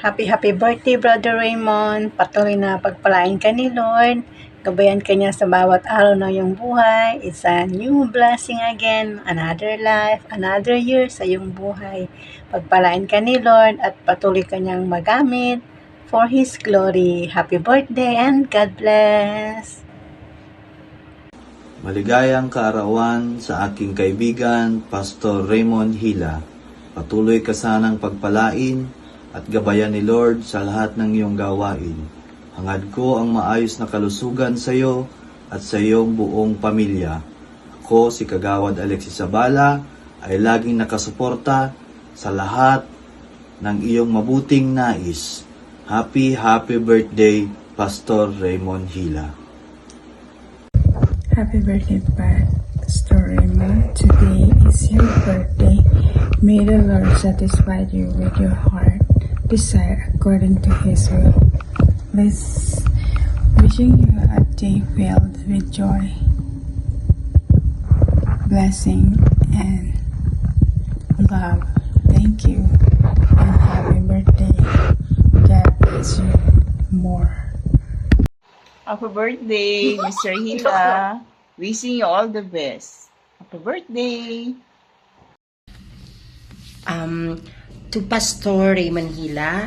Happy, happy birthday, Brother Raymond. Patuloy na pagpalain ka ni Lord. Gabayan ka niya sa bawat araw ng iyong buhay. It's a new blessing again. Another life, another year sa iyong buhay. Pagpalain ka ni Lord at patuloy ka niyang magamit for His glory. Happy birthday and God bless. Maligayang kaarawan sa aking kaibigan, Pastor Raymond Hila. Patuloy ka sanang pagpalain at gabayan ni Lord sa lahat ng iyong gawain. Hangad ko ang maayos na kalusugan sa iyo at sa iyong buong pamilya. Ako, si Kagawad Alexis Zabala, ay laging nakasuporta sa lahat ng iyong mabuting nais. Happy, happy birthday, Pastor Raymond Hila. Happy birthday, Pastor Raymond. Today is your birthday. May the Lord satisfy you with your heart desire according to His will. Let's wishing you a day filled with joy, blessing, and love. Thank you and happy birthday. God bless you more. Happy birthday, Mr. Hila. Wishing you all the best. Happy birthday. Um, to Pastor Raymond Hila,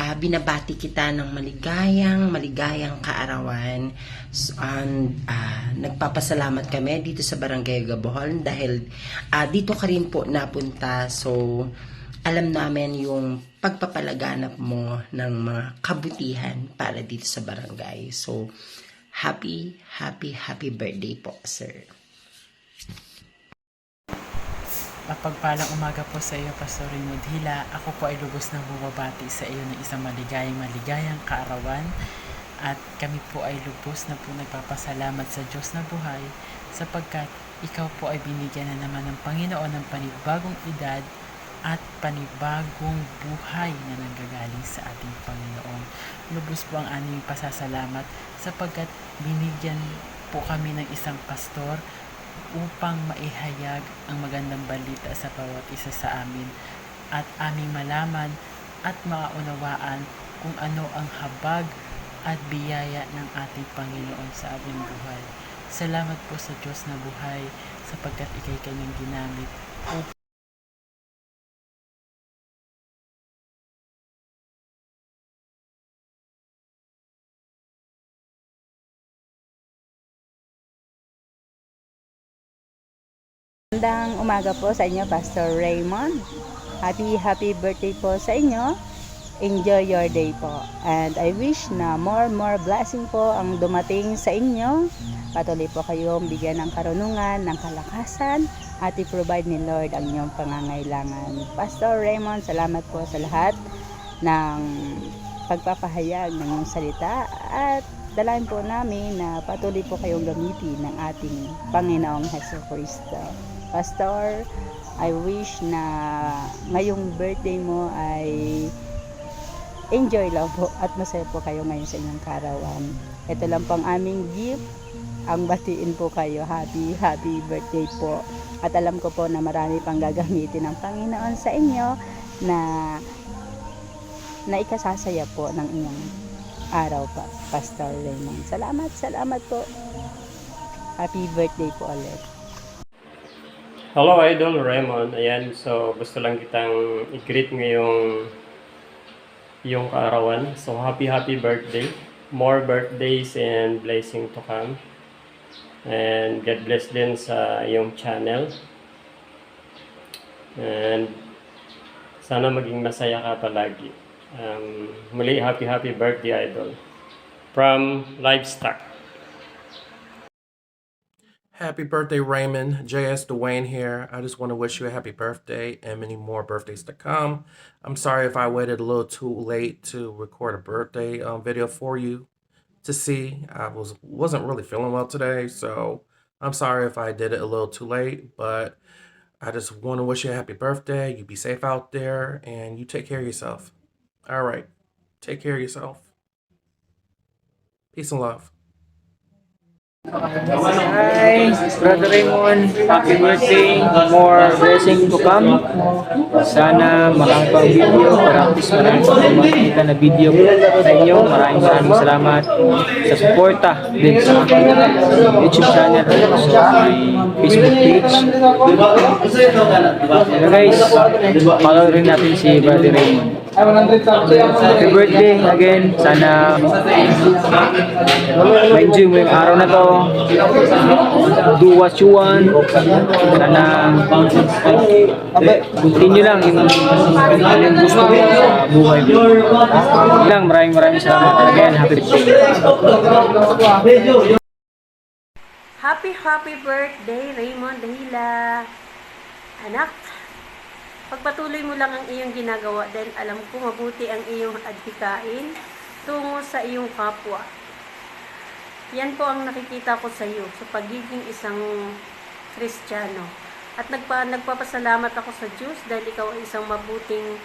ah, binabati kita ng maligayang, maligayang kaarawan. So, and, ah, nagpapasalamat kami dito sa Barangay Gabohol dahil ah, dito ka rin po napunta. So, alam namin yung pagpapalaganap mo ng mga kabutihan para dito sa barangay. So, happy, happy, happy birthday po, sir. Mapagpalang umaga po sa iyo, Pastor Raymond Hila. Ako po ay lubos na bumabati sa iyo ng isang maligayang maligayang kaarawan. At kami po ay lubos na po nagpapasalamat sa Diyos na buhay sapagkat ikaw po ay binigyan na naman ng Panginoon ng panibagong edad at panibagong buhay na nanggagaling sa ating Panginoon. Lubos po ang aming pasasalamat sapagkat binigyan po kami ng isang pastor upang maihayag ang magandang balita sa bawat isa sa amin at aming malaman at maunawaan kung ano ang habag at biyaya ng ating Panginoon sa ating buhay. Salamat po sa Diyos na buhay sapagkat ikay kanyang ginamit upang Magandang umaga po sa inyo, Pastor Raymond. Happy, happy birthday po sa inyo. Enjoy your day po. And I wish na more, more blessing po ang dumating sa inyo. Patuloy po kayong bigyan ng karunungan, ng kalakasan, at i-provide ni Lord ang inyong pangangailangan. Pastor Raymond, salamat po sa lahat ng pagpapahayag ng iyong salita at dalayan po namin na patuloy po kayong gamitin ng ating Panginoong Heso Kristo. Pastor, I wish na ngayong birthday mo ay enjoy lang po at masaya po kayo ngayon sa inyong karawan. Ito lang pang aming gift. Ang batiin po kayo. Happy, happy birthday po. At alam ko po na marami pang gagamitin ng Panginoon sa inyo na na ikasasaya po ng inyong araw pa, Pastor Raymond. Salamat, salamat po. Happy birthday po ulit. Hello Idol Raymond. Ayan, so gusto lang kitang i-greet ngayong yung kaarawan. So happy happy birthday. More birthdays and blessing to come. And God bless din sa iyong channel. And sana maging masaya ka palagi. Um, muli happy happy birthday Idol. From Livestock. Happy birthday, Raymond. JS Dwayne here. I just want to wish you a happy birthday and many more birthdays to come. I'm sorry if I waited a little too late to record a birthday um, video for you to see. I was wasn't really feeling well today, so I'm sorry if I did it a little too late. But I just want to wish you a happy birthday. You be safe out there, and you take care of yourself. All right, take care of yourself. Peace and love. Hi, Brother Raymond. Happy birthday. More blessing to come. Sana marami pang video. Para at least marami pang makikita na video sa inyo. Maraming salamat sa suporta din sa aking YouTube channel my Facebook page. Hello guys, follow rin natin si Brother Raymond. Happy birthday again. Sana ma-enjoy mo yung araw na to. Do what you want. Sana continue lang yung, gusto mo sa buhay mo. Lang, maraming maraming salamat again. Happy birthday. Happy, happy birthday, Raymond Dahila. Anak, pagpatuloy mo lang ang iyong ginagawa dahil alam ko mabuti ang iyong adhikain tungo sa iyong kapwa. Yan po ang nakikita ko sa iyo sa pagiging isang Kristiyano. At nagpa, nagpapasalamat ako sa Diyos dahil ikaw ay isang mabuting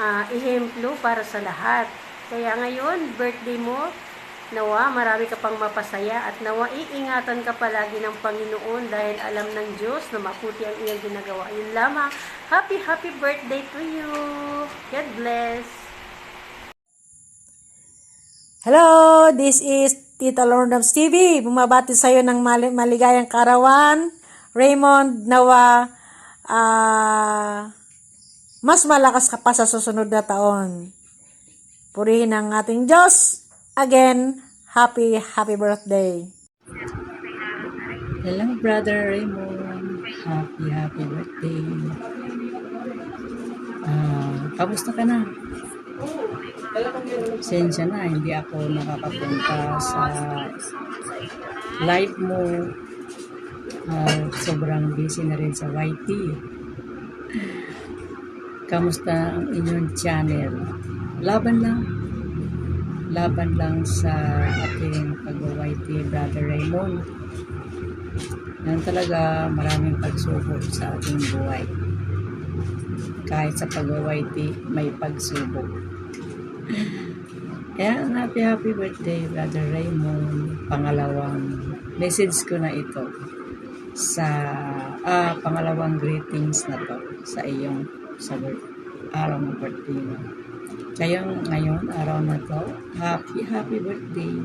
ah, ehemplo para sa lahat. Kaya ngayon, birthday mo, Nawa, marami ka pang mapasaya at nawa iingatan ka palagi ng Panginoon dahil alam ng Diyos na maputi ang iyong ginagawa. Yun lamang. Happy, happy birthday to you. God bless. Hello, this is Tita Lornams TV. Bumabati sa iyo ng mali- maligayang karawan. Raymond, nawa ah, mas malakas ka pa sa susunod na taon. Purihin ang ating Diyos. Again, happy, happy birthday. Hello, Brother Raymond. Happy, happy birthday. Ah, kamusta ka na? Sensya na, hindi ako nakakapunta sa live mo. Ah, sobrang busy na rin sa YT. Kamusta ang inyong channel? Laban lang. Laban lang sa ating pag-YT, Brother Raymond. Yan talaga maraming pagsubok sa ating buhay. Kahit sa pag-YT, may pagsubok. Kaya happy happy birthday, Brother Raymond. Pangalawang message ko na ito sa ah, pangalawang greetings na to sa iyong sa araw ng birthday mo. Kaya ngayon, araw na to, happy happy birthday.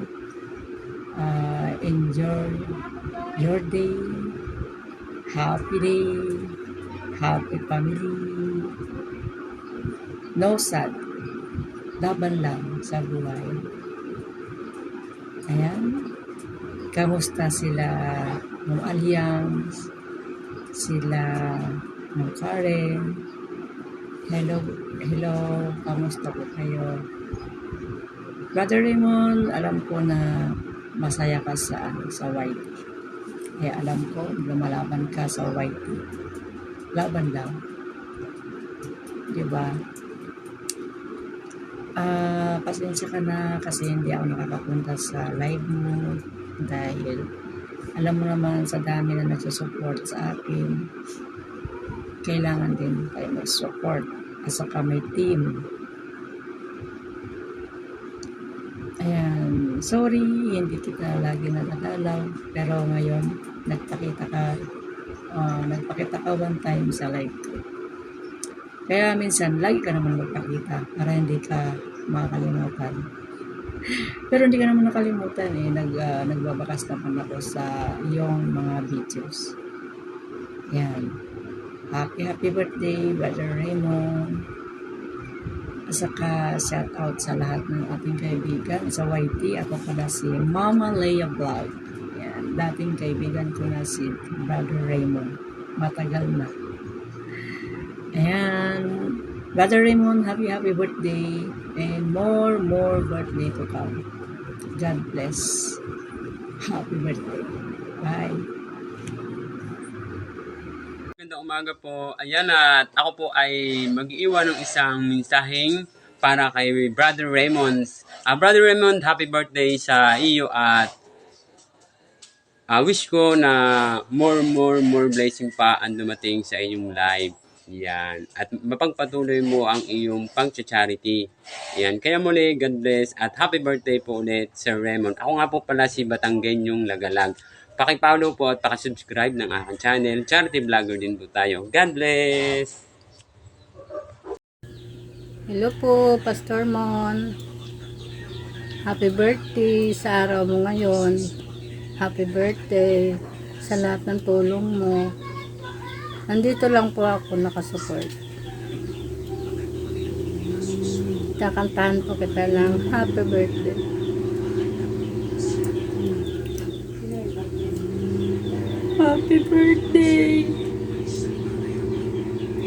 Ah, enjoy your day. Happy day. Happy family. No sad. Laban lang sa buhay. Ayan. Kamusta sila ng Alliance? Sila ng Karen? Hello, hello. Kamusta po kayo? Brother Raymond, alam ko na masaya ka sa ano, sa white. Kaya alam ko, lumalaban ka sa white. Laban lang. Di ba? Ah, pasensya ka na kasi hindi ako nakakapunta sa live mo dahil alam mo naman sa dami na nagsusupport sa akin kailangan din tayo mag-support at saka may team. Ayan. Sorry hindi kita lagi nadadalaw pero ngayon nagpakita ka ah, nagpakita ka one time sa live. Ko kaya minsan lagi ka naman magpakita para hindi ka makakalimutan. Pero hindi ka naman nakalimutan eh. Nag, ah, nagbabakas naman ako sa iyong mga videos. Yan happy happy birthday brother Raymond at saka shout out sa lahat ng ating kaibigan sa YT. Ako pala si Mama Leia Vlog. Yan, dating kaibigan ko na si Brother Raymond. Matagal na. Ayan. Brother Raymond, happy happy birthday and more more birthday to come. God bless. Happy birthday. Bye. Umaga po. Ayan at ako po ay mag-iwan ng isang mensaheng para kay Brother Raymond. Ah, Brother Raymond, happy birthday sa iyo at ah, wish ko na more, more, more blessing pa ang dumating sa inyong life. Yan. At mapagpatuloy mo ang iyong pang-charity. Yan. Kaya muli, God bless at happy birthday po ulit, Sir Raymond. Ako nga po pala si Batanggen yung Lagalag. Pakipollow po at pakisubscribe ng aking channel. Charity vlogger din po tayo. God bless! Hello po, Pastor Mon. Happy birthday sa araw mo ngayon. Happy birthday sa lahat ng tulong mo. Nandito lang po ako nakasupport. Kakantahan po kita ng happy birthday. Happy birthday!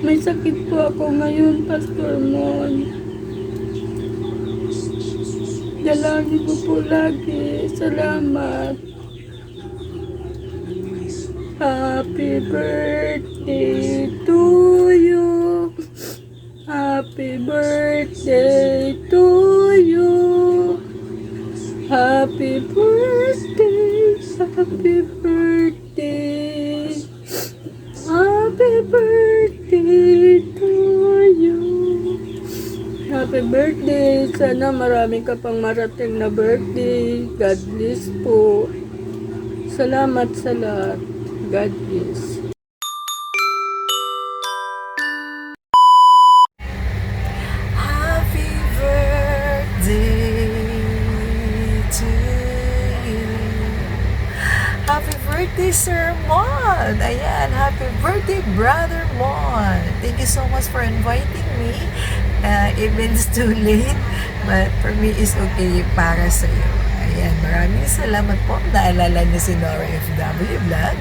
May sakit po ako ngayon, Pastor Mon. Dalangin mo po lagi. Salamat. Happy birthday to you. Happy birthday to you. Happy birthday. Happy birthday. Happy birthday to you. Happy birthday. Sana marami ka pang marating na birthday. God bless po. Salamat sa lahat. God bless. Sir Mon! Ayan, happy birthday, Brother Mon! Thank you so much for inviting me. Uh, even it's too late, but for me, it's okay para sa iyo. Ayan, maraming salamat po. Naalala niyo si Nora FW Vlog.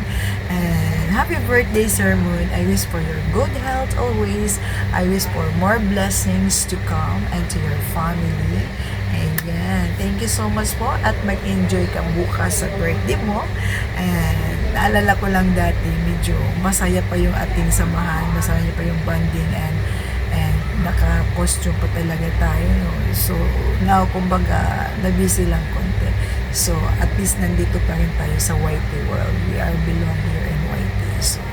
And happy birthday, Sir Moon. I wish for your good health always. I wish for more blessings to come and to your family. Ayan. Thank you so much po at mag-enjoy ka bukas sa birthday mo. And naalala ko lang dati, medyo masaya pa yung ating samahan, masaya pa yung bonding and and naka-costume pa talaga tayo. No? So, now, kumbaga, na-busy lang konti. So, at least nandito pa rin tayo sa YT world. We are belong here in YT. So,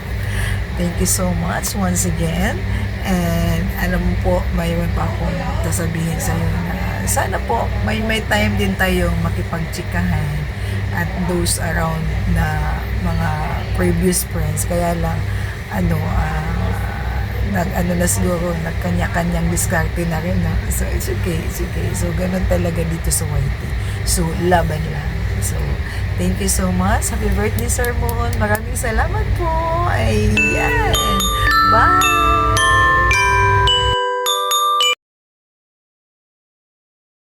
thank you so much once again. And alam mo po, mayroon pa akong sasabihin sa iyo na sana po may may time din tayong makipagtsikahan at those around na mga previous friends. Kaya lang, ano, ah, nag ano na siguro nagkanya-kanyang diskarte na rin no? so it's okay it's okay. So ganun talaga dito sa YT so laban lang so thank you so much. Happy birthday Sir Moon maraming salamat po. Ayan. Bye